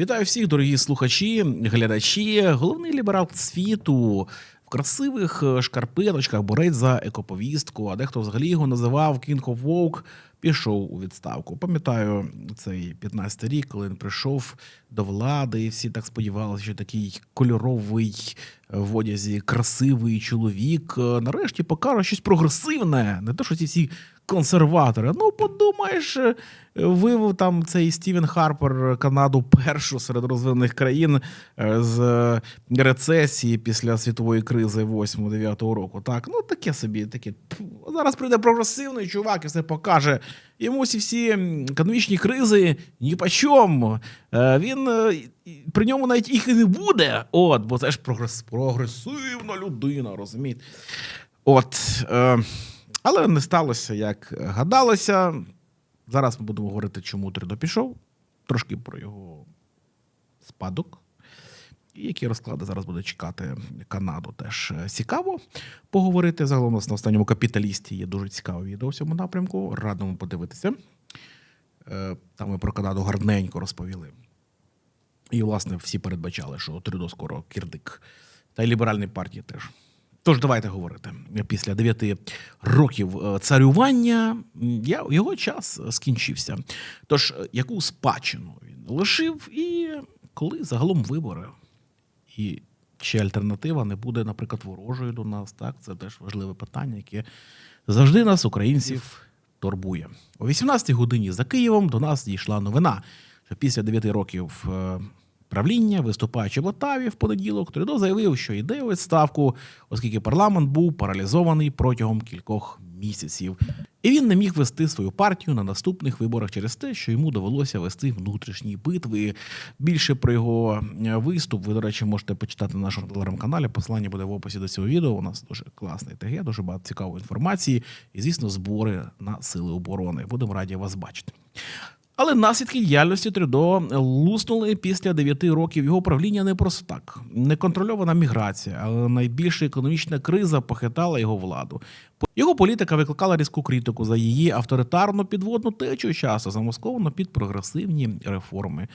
Вітаю всіх, дорогі слухачі, глядачі. Головний ліберал світу в красивих шкарпиночках шкарпеточках борець за екоповістку. А дехто взагалі його називав King of Woke, пішов у відставку. Пам'ятаю цей 15-й рік, коли він прийшов до влади, і всі так сподівалися, що такий кольоровий е, в одязі красивий чоловік е, нарешті покаже щось прогресивне, не те, що ці всі консерватори. Ну, подумаєш, е, вивів там цей Стівен Харпер Канаду першу серед розвинених країн з рецесії після світової кризи 8-9 року. Так, ну таке собі, таке. Зараз прийде прогресивний чувак і все покаже. Йому ці всі економічні кризи ні по чому. Е, Він е, при ньому навіть їх і не буде. От, бо це ж прогрес, прогресивна людина, розумієте? От. Е, але не сталося, як гадалося. Зараз ми будемо говорити, чому Тридо пішов, трошки про його спадок. І які розклади зараз буде чекати Канаду. Теж е, цікаво поговорити. Загалом на останньому капіталісті є дуже цікаве відео в цьому напрямку. Радимо подивитися. Е, Там ми про Канаду гарненько розповіли. І, власне, всі передбачали, що Трюдо скоро кірдик. Та й ліберальній партії теж. Тож давайте говорити. Після дев'яти років е, царювання я, його час скінчився. Тож, яку спадщину він лишив, і коли загалом вибори? І чи альтернатива не буде, наприклад, ворожою до нас? Так, це теж важливе питання, яке завжди нас, українців, турбує. О 18-й годині за Києвом до нас дійшла новина, що після 9 років е, правління, виступаючи в Латаві в понеділок, Трюдо заявив, що йде у відставку, оскільки парламент був паралізований протягом кількох місяців. І він не міг вести свою партію на наступних виборах через те, що йому довелося вести внутрішні битви. Більше про його е, виступ ви, до речі, можете почитати на нашому телеграм-каналі. Посилання буде в описі до цього відео. У нас дуже класний ТГ, дуже багато цікавої інформації. І, звісно, збори на сили оборони. Будемо раді вас бачити. Але наслідки діяльності Трюдо луснули після 9 років його правління не просто так. Неконтрольована міграція, але найбільша економічна криза похитала його владу. Його політика викликала різку критику за її авторитарну підводну течу часу, замосковано під прогресивні реформи.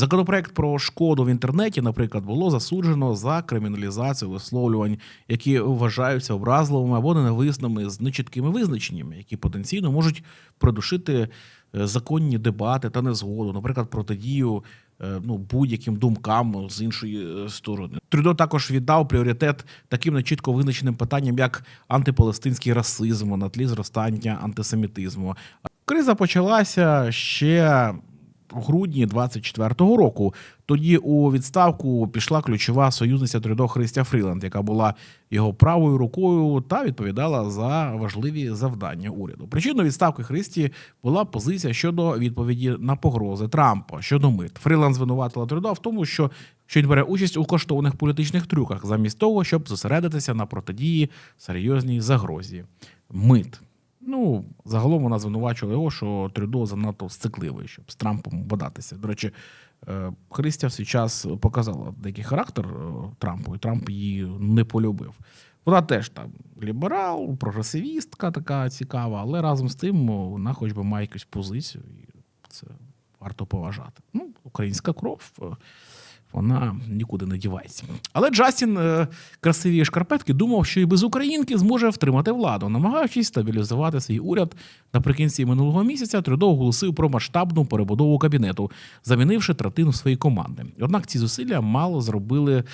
Законопроект про шкоду в інтернеті, наприклад, було засуджено за криміналізацію висловлювань, які вважаються образливими або ненависними з нечіткими визначеннями, які потенційно можуть придушити е, законні дебати та незгоду, наприклад, протидію е, ну, будь-яким думкам з іншої е, сторони. Трюдо також віддав пріоритет таким нечітко визначеним питанням, як антипалестинський расизм на тлі зростання антисемітизму. Криза почалася ще грудні 24-го року. Тоді у відставку пішла ключова союзниця Трюдо Христя Фріланд, яка була його правою рукою та відповідала за важливі завдання уряду. Причиною відставки Христі була позиція щодо відповіді на погрози Трампа щодо мит. Фріланд звинуватила Трюдо в тому, що що він бере участь у коштовних політичних трюках, замість того, щоб зосередитися на протидії серйозній загрозі мит. Ну, загалом вона звинувачувала його, що Трюдо занадто сцикливий, щоб з Трампом бодатися. До речі, е, Христя в свій час показала деякий характер е, Трампу, і Трамп її не полюбив. Вона теж там ліберал, прогресивістка така цікава, але разом з тим вона хоч би має якусь позицію, і це варто поважати. Ну, українська кров. Вона нікуди не дівається. Але Джастін, е, красиві шкарпетки, думав, що і без українки зможе втримати владу, намагаючись стабілізувати свій уряд. Наприкінці минулого місяця Трюдо оголосив про масштабну перебудову кабінету, замінивши третину своєї команди. Однак ці зусилля мало зробили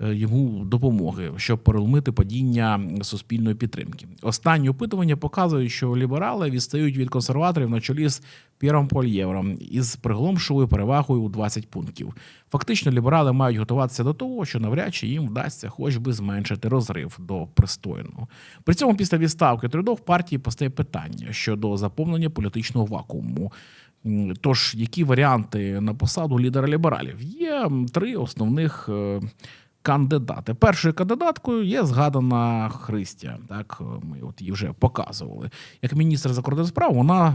йому допомоги, щоб переломити падіння суспільної підтримки. Останні опитування показують, що ліберали відстають від консерваторів на чолі з П'єром Польєвром із приголомшовою перевагою у 20 пунктів. Фактично, ліберали мають готуватися до того, що навряд чи їм вдасться хоч би зменшити розрив до пристойного. При цьому після відставки Трюдо в партії постає питання щодо заповнення політичного вакууму. Тож, які варіанти на посаду лідера лібералів? Є три основних е, кандидати. Першою кандидаткою є згадана Христя. Так ми от її вже показували. Як міністр закордонних справ, вона е,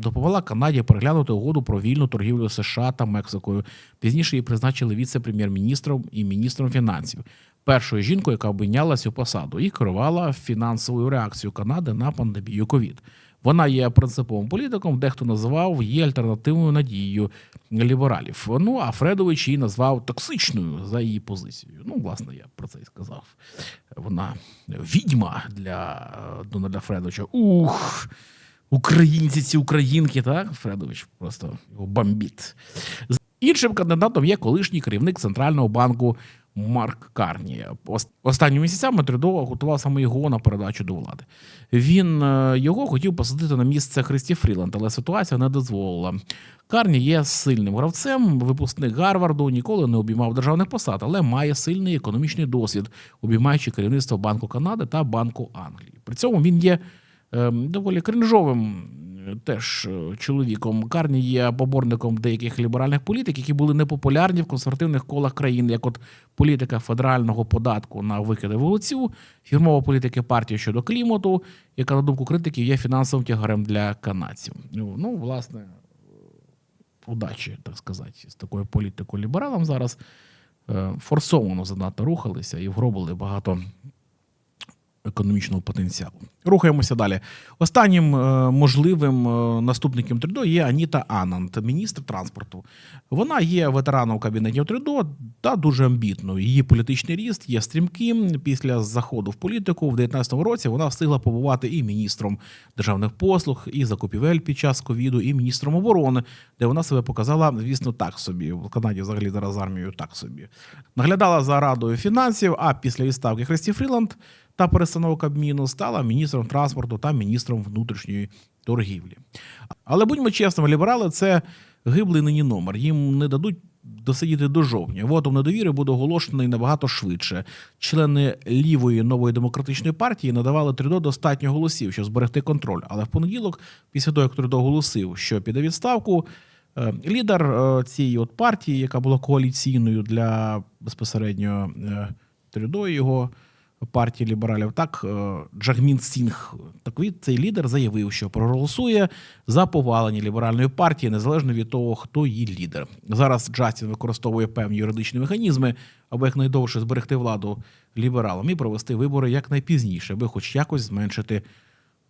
допомогла Канаді переглянути угоду про вільну торгівлю США та Мексикою. Пізніше її призначили віце-прем'єр-міністром і міністром фінансів. Першою жінкою, яка обійняла цю посаду, і керувала фінансовою реакцією Канади на пандемію ковід. Вона є принциповим політиком, дехто називав її альтернативною надією лібералів. Ну а Фредович її назвав токсичною за її позицією. Ну, власне, я про це і сказав. Вона відьма для е, Дональда Фредовича. Ух! Українці, ці українки, так? Фредович просто його бомбіт. Іншим кандидатом є колишній керівник центрального банку Марк Карні. Ос- Останніми місяцями Трюдо готував саме його на передачу до влади. Він е, його хотів посадити на місце Христі Фріланд, але ситуація не дозволила. Карні є сильним гравцем, випускник Гарварду, ніколи не обіймав державних посад, але має сильний економічний досвід, обіймаючи керівництво Банку Канади та Банку Англії. При цьому він є е, доволі кринжовим теж е, чоловіком. Карні є поборником деяких ліберальних політик, які були непопулярні в консервативних колах країн, як от політика федерального податку на викиди вулицю, фірмова політика партії щодо клімату, яка, на думку критиків, є фінансовим тягарем для канадців. Ну, ну власне, удачі, так сказати, з такою політикою лібералам зараз е, форсовано занадто рухалися і вгробили багато економічного потенціалу. Рухаємося далі. Останнім е, можливим е, наступником Трюдо є Аніта Ананд, міністр транспорту. Вона є ветераном кабінетів Трюдо та дуже амбітною. Її політичний ріст є стрімким. Після заходу в політику в 2019 році вона встигла побувати і міністром державних послуг, і закупівель під час ковіду, і міністром оборони, де вона себе показала, звісно, так собі. В Канаді взагалі зараз армією так собі. Наглядала за радою фінансів, а після відставки Христі Фріланд та перестановок Кабміну стала міністром транспорту та міністром внутрішньої торгівлі. Але будьмо чесними, ліберали це гиблий нині номер. Їм не дадуть досидіти до жовтня. Вотом недовіри буде оголошений набагато швидше. Члени лівої нової демократичної партії надавали Трюдо достатньо голосів, щоб зберегти контроль. Але в понеділок, після того, як Трюдо оголосив, що піде відставку, е, лідер е, цієї от партії, яка була коаліційною для безпосередньо е, Трюдо його партії лібералів, так е, Джагмін Сінг, такий цей лідер заявив, що проголосує за повалення ліберальної партії, незалежно від того, хто її лідер. Зараз Джастін використовує певні юридичні механізми, аби якнайдовше зберегти владу лібералам і провести вибори якнайпізніше, аби хоч якось зменшити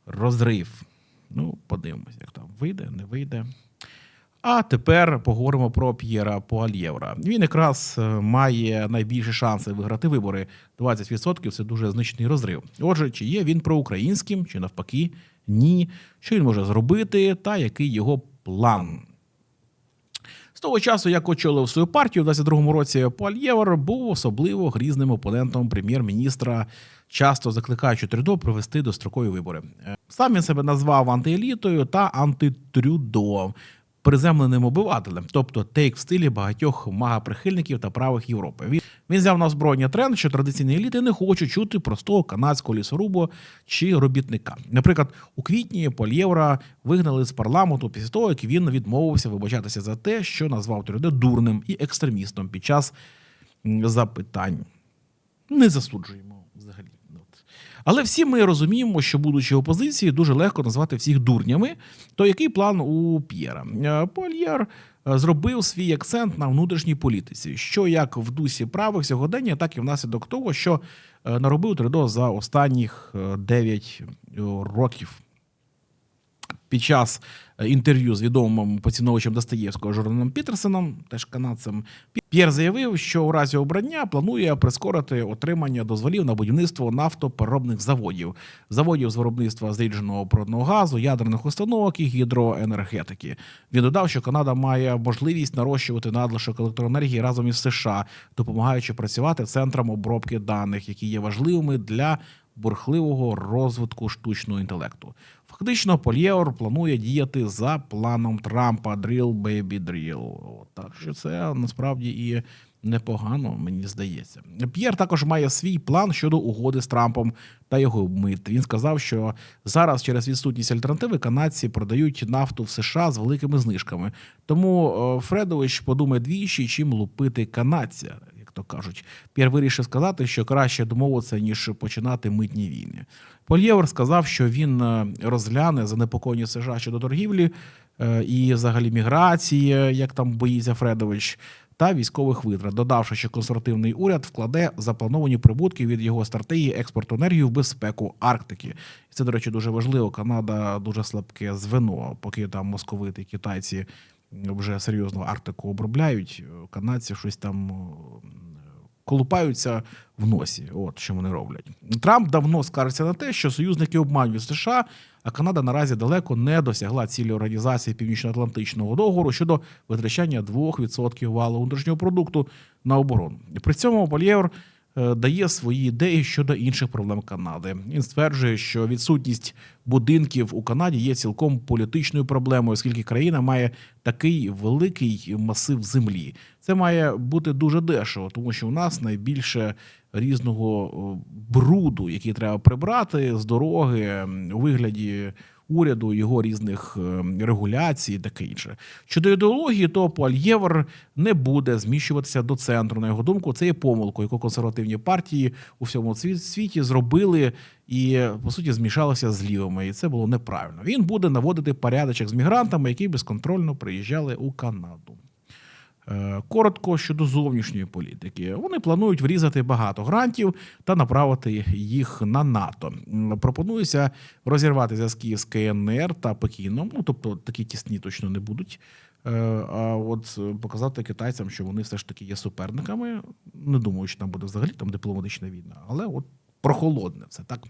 розрив. Ну, подивимось, як там вийде, не вийде. А тепер поговоримо про П'єра Пуальєвра. Він якраз е, має найбільші шанси виграти вибори. 20% – це дуже значний розрив. Отже, чи є він проукраїнським, чи навпаки, ні. Що він може зробити, та який його план? З того часу, як очолив свою партію в 22-му році, Пуальєвр був особливо грізним опонентом прем'єр-міністра, часто закликаючи Трюдо провести дострокові вибори. Е, Сам він себе назвав антиелітою та антитрюдо, приземленим обивателем, тобто тейк в стилі багатьох мага-прихильників та правих Європи. Він, він взяв на озброєння тренд, що традиційні еліти не хочуть чути простого канадського лісорубу чи робітника. Наприклад, у квітні Польєвра вигнали з парламенту після того, як він відмовився вибачатися за те, що назвав Трюдо дурним і екстремістом під час запитань. Не засуджуємо. Але всі ми розуміємо, що, будучи опозиції, дуже легко назвати всіх дурнями. То який план у П'єра? Е, Польєр е, зробив свій акцент на внутрішній політиці, що як в дусі правих сьогодення, так і внаслідок того, що е, наробив Трюдо за останніх 9 років. Під час е, інтерв'ю з відомим поціновувачем Достоєвського Жорданом Пітерсоном, теж канадцем, П'єр заявив, що у разі обрання планує прискорити отримання дозволів на будівництво нафтопереробних заводів, заводів з виробництва зрідженого природного газу, ядерних установок і гідроенергетики. Він додав, що Канада має можливість нарощувати надлишок електроенергії разом із США, допомагаючи працювати центрам обробки даних, які є важливими для бурхливого розвитку штучного інтелекту. Фактично, Польєвр планує діяти за планом Трампа Drill Baby Drill. Так що це насправді і непогано, мені здається. П'єр також має свій план щодо угоди з Трампом та його мит. Він сказав, що зараз через відсутність альтернативи канадці продають нафту в США з великими знижками. Тому е, Фредович подумає двічі, чим лупити канадця то кажуть. П'єр вирішив сказати, що краще домовитися, ніж починати митні війни. Польєвр сказав, що він е, розгляне занепокоєння США щодо торгівлі е, і взагалі міграції, як там боїться Фредович, та військових витрат, додавши, що консервативний уряд вкладе заплановані прибутки від його стратегії експорту енергії в безпеку Арктики. Це, до речі, дуже важливо. Канада дуже слабке звено, поки там московити, китайці вже серйозно Арктику обробляють. Канадці щось там е, колупаються в носі. От що вони роблять. Трамп давно скаржиться на те, що союзники обманюють США, а Канада наразі далеко не досягла цілі організації Північно-Атлантичного договору щодо витрачання 2% валового внутрішнього продукту на оборону. І при цьому Польєвр е, дає свої ідеї щодо інших проблем Канади. Він стверджує, що відсутність будинків у Канаді є цілком політичною проблемою, оскільки країна має такий великий масив землі. Це має бути дуже дешево, тому що у нас найбільше різного бруду, який треба прибрати з дороги у вигляді. Уряду його різних е, регуляцій, таке інше. Щодо ідеології, то Пуальєвр не буде зміщуватися до центру. На його думку, це є помилкою, яку консервативні партії у всьому сві- світі зробили і по суті змішалися з лівими. І це було неправильно. Він буде наводити порядочок з мігрантами, які безконтрольно приїжджали у Канаду. Е, Коротко щодо зовнішньої політики. Вони планують врізати багато грантів та направити їх на НАТО. Пропонується розірвати зв'язки з КНР та Пекіном. Ну тобто такі тісні точно не будуть. Е, А от е, показати китайцям, що вони все ж таки є суперниками. Не думаю, що там буде взагалі там дипломатична війна, але от прохолодне це так.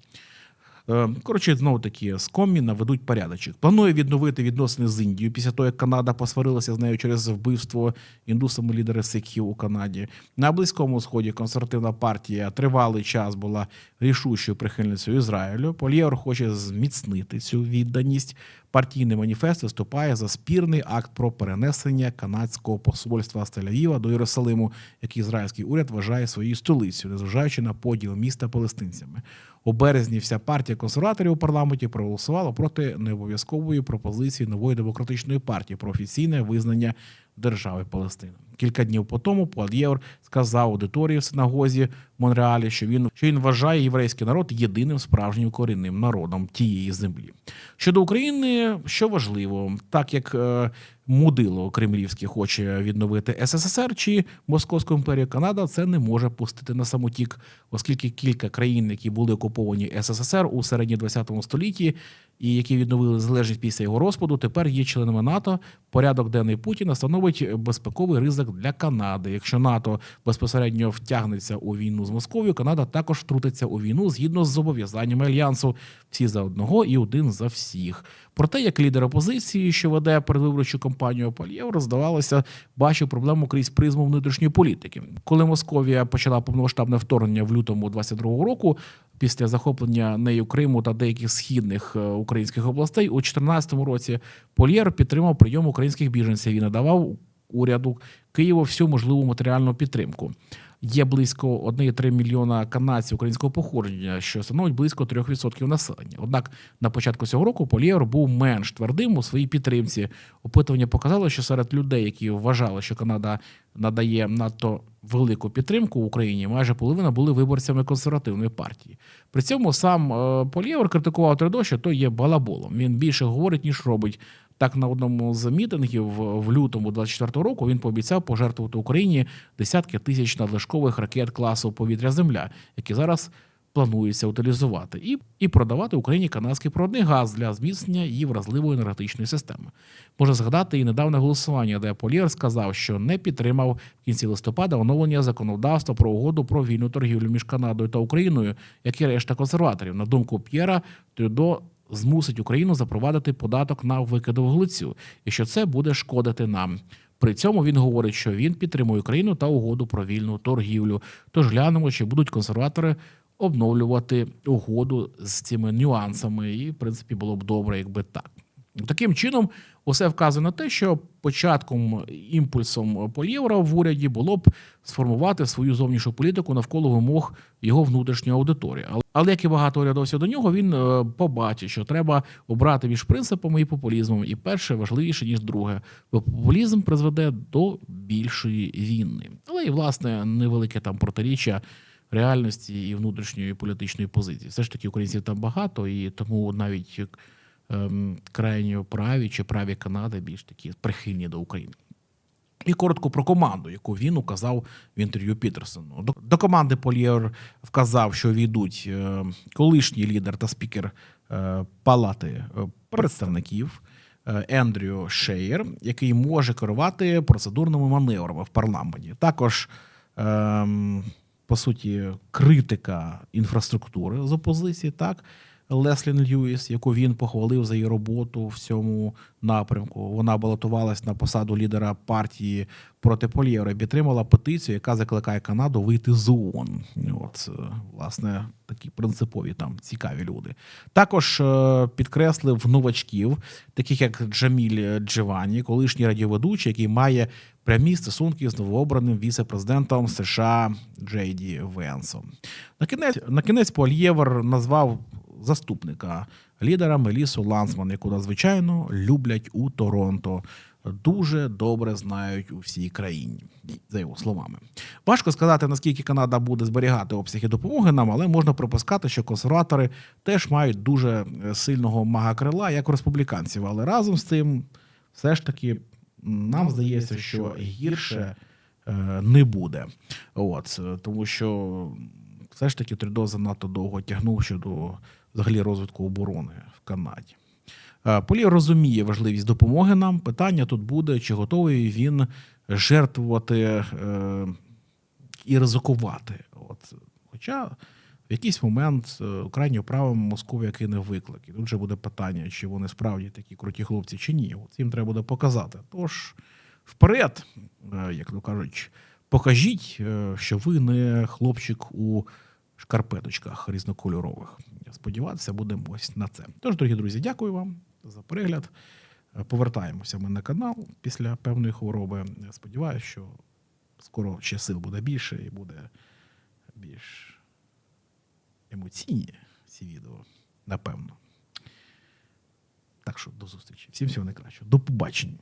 Е, Коротше, знову таки, з комі наведуть порядочок. Планує відновити відносини з Індією після того, як Канада посварилася з нею через вбивство індусами лідера сикхів у Канаді. На близькому сході консервативна партія тривалий час була рішучою прихильницею Ізраїлю. Полєр хоче зміцнити цю відданість. Партійний маніфест виступає за спірний акт про перенесення канадського посольства з Тель-Авіва до Єрусалиму, який ізраїльський уряд вважає своєю столицею, незважаючи на поділ міста палестинцями. У березні вся партія консерваторів у парламенті проголосувала проти необов'язкової пропозиції нової демократичної партії про офіційне визнання держави Палестина. Кілька днів по тому Пуальєвр сказав аудиторії в синагозі в Монреалі, що він що він вважає єврейський народ єдиним справжнім корінним народом тієї землі. Щодо України, що важливо, так як е, мудило кремлівське хоче відновити СССР чи Московську імперію, Канада це не може пустити на самотік, оскільки кілька країн, які були окуповані СССР у середні 20 столітті, і які відновили залежність після його розпаду, тепер є членами НАТО. Порядок денний Путіна становить безпековий ризик для Канади. Якщо НАТО безпосередньо втягнеться у війну з Московією, Канада також втрутиться у війну згідно з зобов'язаннями альянсу. Всі за одного і один за всіх. Проте, як лідер опозиції, що веде передвиборчу кампанію Пальєвро, здавалося, бачив проблему крізь призму внутрішньої політики. Коли Московія почала повномасштабне вторгнення в лютому 22-го року, після захоплення нею Криму та деяких східних е, українських областей, у 2014 році Польєр підтримав прийом українських біженців і надавав уряду Києва всю можливу матеріальну підтримку. Є близько 1,3 мільйона канадців українського походження, що становить близько 3% населення. Однак на початку цього року Полєвр був менш твердим у своїй підтримці. Опитування показало, що серед людей, які вважали, що Канада надає надто велику підтримку Україні, майже половина були виборцями консервативної партії. При цьому сам е, Полєвр критикував Трудо, що той є балаболом. Він більше говорить ніж робить. Так, на одному з мітингів в лютому 24-го року він пообіцяв пожертвувати Україні десятки тисяч надлишкових ракет класу повітря-земля, які зараз планується утилізувати, і, і продавати Україні канадський природний газ для зміцнення її вразливої енергетичної системи. Можна згадати і недавнє голосування, де Полєр сказав, що не підтримав в кінці листопада оновлення законодавства про угоду про вільну торгівлю між Канадою та Україною, як і решта консерваторів. На думку П'єра, Трюдо змусить Україну запровадити податок на викиди вуглецю, і що це буде шкодити нам. При цьому він говорить, що він підтримує Україну та угоду про вільну торгівлю. Тож глянемо, чи будуть консерватори обновлювати угоду з цими нюансами, і в принципі було б добре, якби так. Таким чином, усе вказує на те, що початком імпульсом Полєвра в уряді було б сформувати свою зовнішню політику навколо вимог його внутрішньої аудиторії. Але, як і багато урядовців до нього, він е, побачить, що треба обрати між принципами і популізмом, і перше важливіше ніж друге, бо популізм призведе до більшої війни. Але і власне невелике там протиріччя реальності і внутрішньої політичної позиції. Все ж таки українців там багато, і тому навіть ем, крайньо праві чи праві Канади більш такі прихильні до України. І коротко про команду, яку він указав в інтерв'ю Пітерсону. До, команди Полєр вказав, що війдуть е, колишній лідер та спікер е, Палати е, представників Ендрю Шеєр, який може керувати процедурними маневрами в парламенті. Також, ем, по суті, критика інфраструктури з опозиції, так. Леслін Льюіс, яку він похвалив за її роботу в цьому напрямку. Вона балотувалась на посаду лідера партії проти Полєвра і підтримала петицію, яка закликає Канаду вийти з ООН. От, е, власне, такі принципові там цікаві люди. Також е, підкреслив новачків, таких як Джаміль Дживані, колишній радіоведучий, який має прямі стосунки з новообраним віце-президентом США Джей Ді Венсом. На кінець, на кінець Полєвр назвав заступника лідера Мелісу Лансман, яку надзвичайно люблять у Торонто. Дуже добре знають у всій країні, за його словами. Важко сказати, наскільки Канада буде зберігати обсяги допомоги нам, але можна припускати, що консерватори теж мають дуже е, сильного мага-крила, як у республіканців. Але разом з тим, все ж таки, нам здається, що гірше е, не буде. От, е, тому що все ж таки Трюдо занадто довго тягнув щодо взагалі розвитку оборони в Канаді. Е, Полі розуміє важливість допомоги нам. Питання тут буде, чи готовий він жертвувати е, і ризикувати. От. Хоча в якийсь момент е, крайньо правим Московія кине виклик. І тут вже буде питання, чи вони справді такі круті хлопці, чи ні. От їм треба буде показати. Тож вперед, як то кажуть, покажіть, що ви не хлопчик у шкарпеточках різнокольорових. Сподіватися, будемо ось на це. Тож, дорогі друзі, дякую вам за перегляд. Повертаємося ми на канал після певної хвороби. Сподіваюся, що скоро ще сил буде більше і буде більш емоційні ці відео, напевно. Так що до зустрічі. Всім всього найкращого. До побачення.